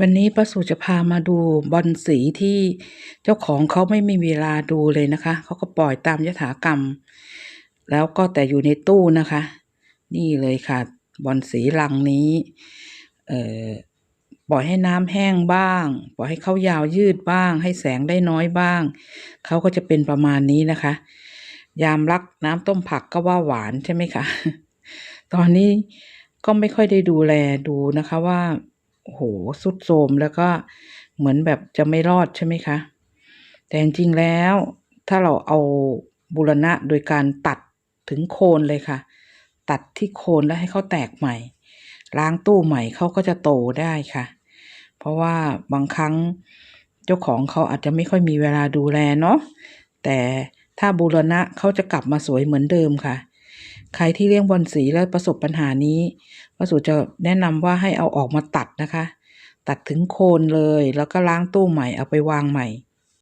วันนี้ป้าสุจะพามาดูบอลสีที่เจ้าของเขาไม่มีเวลาดูเลยนะคะ เขาก็ปล่อยตามยถากรรม แล้วก็แต่อยู่ในตู้นะคะ นี่เลยค่ะ บอลสีลังนี้เอ่อปล่อยให้น้ำแห้งบ้าง ปล่อยให้เขายาวยืดบ้าง ให้แสงได้น้อยบ้าง เขาก็จะเป็นประมาณนี้นะคะ ยามรักน้ำต้มผักก็ว่าหวานใช่ไหมคะ ตอนนี้ก็ไม่ค่อยได้ดูแลดูนะคะว่า โอ้โหสุดโทมแล้วก็เหมือนแบบจะไม่รอดใช่ไหมคะ แต่จริงๆแล้วถ้าเราเอาบูรณะโดยการตัดถึงโคนเลยค่ะ ตัดที่โคนแล้วให้เขาแตกใหม่ ล้างตู้ใหม่เขาก็จะโตได้ค่ะ เพราะว่าบางครั้งเจ้าของเขาอาจจะไม่ค่อยมีเวลาดูแลเนาะแต่ถ้าบูรณะเขาจะกลับมาสวยเหมือนเดิมค่ะ ใครที่เลี้ยงบอลสีแล้วประสบปัญหานี้ป้าสุจะแนะนำว่าให้เอาออกมาตัดนะคะ ตัดถึงโคนเลย แล้วก็ล้างตู้ใหม่เอาไปวางใหม่